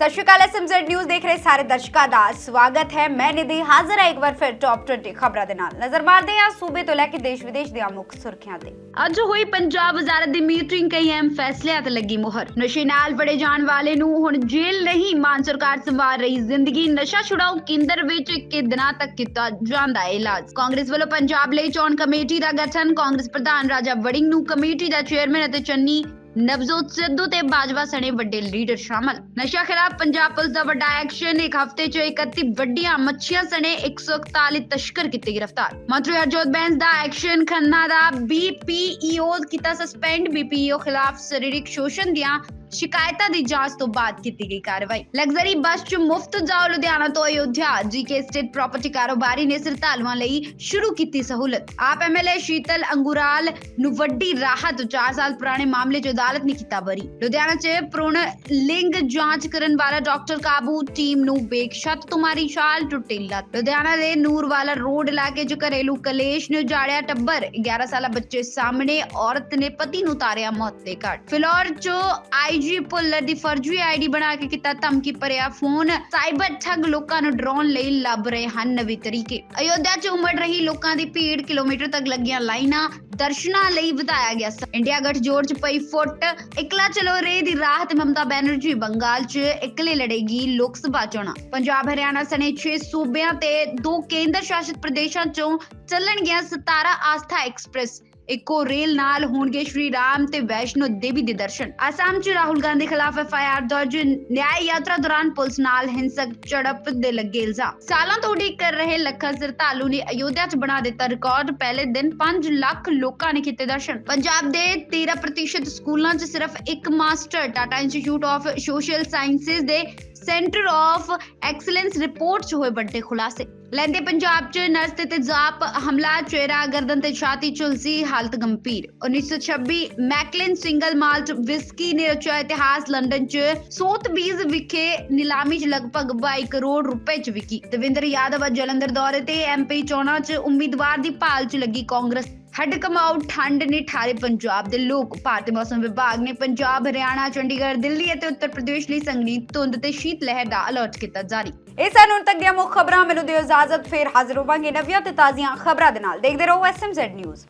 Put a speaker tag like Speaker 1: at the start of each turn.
Speaker 1: ਸਤਿ ਸ਼੍ਰੀ ਅਕਾਲ, SMZ news ਦੇਖ ਰਹੇ ਸਾਰੇ ਦਰਸ਼ਕਾਂ ਦਾ ਸਵਾਗਤ ਹੈ। ਮੈਂ ਨਿਧੀ ਹਾਜ਼ਰ ਹਾਂ ਇੱਕ ਵਾਰ ਫਿਰ ਟੌਪ 20 ਖਬਰਾਂ ਦੇ ਨਾਲ। ਨਜ਼ਰ ਮਾਰਦੇ ਹਾਂ ਸੂਬੇ ਤੋਂ ਲੈ ਕੇ ਦੇਸ਼ ਵਿਦੇਸ਼ ਦੀਆਂ ਮੁੱਖ ਸੁਰਖੀਆਂ ਤੇ। ਅੱਜ ਹੋਈ ਪੰਜਾਬ ਵਜ਼ਾਰਤ ਦੀ ਮੀਟਿੰਗ, ਕਈ ਅਹਿਮ ਫੈਸਲਿਆਂ ਤੇ ਲੱਗੀ ਮੁਹਰ। ਨਸ਼ੇ ਨਾਲ ਫੜੇ ਜਾਣ ਵਾਲੇ ਨੂੰ ਹੁਣ ਜੇਲ੍ਹ ਨਹੀਂ ਮਾਨ ਸਰਕਾਰ ਸੰਵਾਰ ਰਹੀ ਜ਼ਿੰਦਗੀ। ਨਸ਼ਾ ਛੁਡਾਊ ਕੇਂਦਰ ਵਿੱਚ 21 ਦਿਨਾਂ ਤੱਕ ਕੀਤਾ ਜਾਂਦਾ ਹੈ ਇਲਾਜ। ਕਾਂਗਰਸ ਵੱਲੋਂ ਪੰਜਾਬ ਲਈ ਚੋਣ ਕਮੇਟੀ ਦਾ ਗਠਨ। ਕਾਂਗਰਸ ਪ੍ਰਧਾਨ ਰਾਜਾ ਵੜਿੰਗ ਨੂੰ ਕਮੇਟੀ ਦਾ ਚੇਅਰਮੈਨ ਅਤੇ ਚੰਨੀ ਨਵਜੋਤ ਸਿੱਧੂ ਤੇ ਬਾਜਵਾ ਸਣੇ ਵੱਡੇ ਲੀਡਰ ਸ਼ਾਮਲ। ਨਸ਼ਾ ਖਿਲਾਫ ਪੰਜਾਬ ਪੁਲਿਸ ਦਾ ਵੱਡਾ ਐਕਸ਼ਨ, ਇੱਕ ਹਫ਼ਤੇ 'ਚ 31 ਵੱਡੀਆਂ ਮੱਛੀਆਂ ਸਣੇ 141 ਤਸਕਰ ਕੀਤੇ ਗ੍ਰਿਫਤਾਰ। ਮੰਤਰੀ ਹਰਜੋਤ ਬੈਂਸ ਦਾ ਐਕਸ਼ਨ, ਖੰਨਾ ਦਾ ਬੀਪੀਈਓ ਕੀਤਾ ਸਸਪੈਂਡ। ਬੀਪੀਈਓ ਖਿਲਾਫ ਸਰੀਰਕ ਸ਼ੋਸ਼ਣ ਦੀਆਂ ਸ਼ਿਕਾਇਤਾਂ ਦੀ ਜਾਂਚ ਤੋਂ ਬਾਅਦ ਕੀਤੀ ਗਈ ਕਾਰਵਾਈ। ਲਗਜ਼ਰੀ ਬੱਸ 'ਚ ਮੁਫਤ ਜਾਓ ਲੁਧਿਆਣਾ ਤੋਂ ਅਯੋਧਿਆ, ਜੀਕੇ ਸਟੇਟ ਪ੍ਰਾਪਰਟੀ ਕਾਰੋਬਾਰੀ ਨੇ ਸ਼ਰਧਾਲੂਆਂ ਲਈ ਸ਼ੁਰੂ ਕੀਤੀ ਸਹੂਲਤ। ਆਪ ਐਮਐਲਏ ਸ਼ੀਤਲ ਅੰਗੁਰਾਲ ਨੂੰ ਵੱਡੀ ਰਾਹਤ 4 ਸਾਲ ਪੁਰਾਣੇ ਮਾਮਲੇ 'ਚ ਅਦਾਲਤ ਨੇ ਕੀਤਾ ਬਰੀ ਲੁਧਿਆਣਾ 'ਚ ਪ੍ਰੋਣ ਲਿੰਗ ਜਾਂਚ ਕਰਨ ਵਾਲਾ ਡਾਕਟਰ ਕਾਬੂ ਟੀਮ ਨੂੰ ਬੇਕਸ਼ਤ ਤੁਮਾਰੀ ਸ਼ਾਲ ਟੁੱਟੀ ਲੱਤ। ਲੁਧਿਆਣਾ ਦੇ ਨੂਰਵਾਲਾ ਰੋਡ ਇਲਾਕੇ 'ਚ ਘਰੇਲੂ ਕਲੇਸ਼ ਨੇ ਜਾੜਿਆ ਟੱਬਰ। 11 ਸਾਲਾ ਬੱਚੇ ਸਾਹਮਣੇ ਔਰਤ ਨੇ ਪਤੀ ਨੂੰ ਤਾਰਿਆ ਮੌਤ ਦੇ ਘਾਟ। ਫਿਲੌਰ 'ਚ ਆਈ ਆਈਜੀ ਪੁੱਲਰ ਦੀ ਫਰਜ਼ੀ ਆਈਡੀ ਬਣਾ ਕੇ ਕੀਤਾ ਧਮਕੀ ਭਰਿਆ ਫੋਨ। ਸਾਈਬਰ ਠੱਗ ਲੋਕਾਂ ਨੂੰ ਡਰਾਉਣ ਲਈ ਲੱਭ ਰਹੇ ਹਨ ਨਵੇਂ ਤਰੀਕੇ। ਅਯੋਧਿਆ 'ਚ ਉਮੜ ਰਹੀ ਲੋਕਾਂ ਦੀ ਭੀੜ ਕਿਲੋਮੀਟਰ ਤੱਕ ਲੱਗੀਆਂ ਲਾਈਨਾਂ। ਦਰਸ਼ਨਾਂ ਲਈ ਵਧਾਇਆ ਗਿਆ ਸਮਾਂ। ਇੰਡੀਆ ਗੱਠਜੋੜ 'ਚ ਪਈ ਫੁੱਟ। ਇਕਲਾ ਚਲੋ ਰੇ ਦੀ ਰਾਹ ਤੇ ਮਮਤਾ ਬੈਨਰਜੀ ਬੰਗਾਲ 'ਚ ਇਕਲੇ ਲੜੇਗੀ ਲੋਕ ਸਭਾ ਚੋਣਾਂ। ਪੰਜਾਬ, ਹਰਿਆਣਾ ਸਣੇ 6 ਸੂਬਿਆਂ ਤੇ ਦੋ ਕੇਂਦਰ ਸ਼ਾਸਿਤ ਪ੍ਰਦੇਸ਼ਾਂ 'ਚੋਂ ਚੱਲਣਗੀਆਂ 17 ਆਸਥਾ ਐਕਸਪ੍ਰੈਸ। ਇੱਕੋ ਰੇਲ ਨਾਲ ਹੋਣਗੇ ਸ਼੍ਰੀ ਰਾਮ ਤੇ ਵੈਸ਼ਨੋ ਦੇਵੀ ਦੇ ਦਰਸ਼ਨ। ਅਸਾਮ 'ਚ ਰਾਹੁਲ ਗਾਂਧੀ ਖਿਲਾਫ ਐਫਆਈਆਰ ਦਰਜ ਨਿਆਂ ਯਾਤਰਾ ਦੌਰਾਨ ਪੁਲਿਸ ਨਾਲ ਹਿੰਸਕ ਝੜਪ ਦੇ ਲੱਗੇ ਇਲਜ਼ਾਮ। ਸਾਲਾਂ ਤੋਂ ਉਡੀਕ ਕਰ ਰਹੇ ਲੱਖਾਂ ਸ਼ਰਧਾਲੂ ਨੇ ਅਯੋਧਿਆ 'ਚ ਬਣਾ ਦਿੱਤਾ ਰਿਕਾਰਡ। ਪਹਿਲੇ ਦਿਨ 5 ਲੱਖ ਲੋਕਾਂ ਨੇ ਕੀਤੇ ਦਰਸ਼ਨ। ਪੰਜਾਬ ਦੇ 13% ਸਕੂਲਾਂ 'ਚ ਸਿਰਫ ਇੱਕ master, Tata institute of social sciences ਦੇ ਸੈਂਟਰ ਆਫ ਐਕਸਲੈਂਸ ਰਿਪੋਰਟ 'ਚ ਹੋਏ ਵੱਡੇ ਖੁਲਾਸੇ। ਲੈਂਦੇ ਪੰਜਾਬ 'ਚ ਨਰਸ ਤੇ ਤੇਜ਼ਾਬ ਹਮਲਾ, ਚਿਹਰਾ ਗਰਦਨ ਤੇ ਛਾਤੀ ਝੁਲਸੀ, ਹਾਲਤ ਗੰਭੀਰ। 1926 ਮੈਕਲਿਨ ਸਿੰਗਲ ਮਾਲਟ ਵਿਸਕੀ ਨੇ ਰਚਿਆ ਇਤਿਹਾਸ ਲੰਡਨ 'ਚ ਸੋਥਬੀਜ਼ ਵਿਖੇ ਨਿਲਾਮੀ 'ਚ ਲਗਭਗ 22 ਕਰੋੜ ਰੁਪਏ 'ਚ ਵਿਕੀ। ਦਵਿੰਦਰ ਯਾਦਵ ਜਲੰਧਰ ਦੌਰੇ ਤੇ ਐਮਪੀ ਚੋਣਾਂ 'ਚ ਉਮੀਦਵਾਰ ਦੀ ਭਾਲ 'ਚ ਲੱਗੀ ਕਾਂਗਰਸ। ਹੱਡ ਕਮਾਊ, ਠੰਡ ਨੇ ਠਾਰੇ ਪੰਜਾਬ ਦੇ ਲੋਕ। ਭਾਰਤੀ ਮੌਸਮ ਵਿਭਾਗ ਨੇ ਪੰਜਾਬ, ਹਰਿਆਣਾ, ਚੰਡੀਗੜ੍ਹ, ਦਿੱਲੀ ਅਤੇ ਉੱਤਰ ਪ੍ਰਦੇਸ਼ ਲਈ ਸੰਘਣੀ ਧੁੰਦ ਤੇ ਸ਼ੀਤ ਲਹਿਰ ਦਾ ਅਲਰਟ ਕੀਤਾ ਜਾਰੀ। ਇਹ ਸਨ ਹੁਣ ਤੱਕ ਦੀਆਂ ਮੁੱਖ ਖਬਰਾਂ। ਮੈਨੂੰ ਦਿਓ ਇਜਾਜ਼ਤ, ਫੇਰ ਹਾਜ਼ਰ ਹੋਵਾਂਗੇ ਨਵੀਆਂ ਤੇ ਤਾਜ਼ੀਆਂ ਖਬਰਾਂ ਦੇ ਨਾਲ। ਦੇਖਦੇ ਰਹੋ ਐਸਐਮਜ਼ੈਡ ਨਿਊਜ਼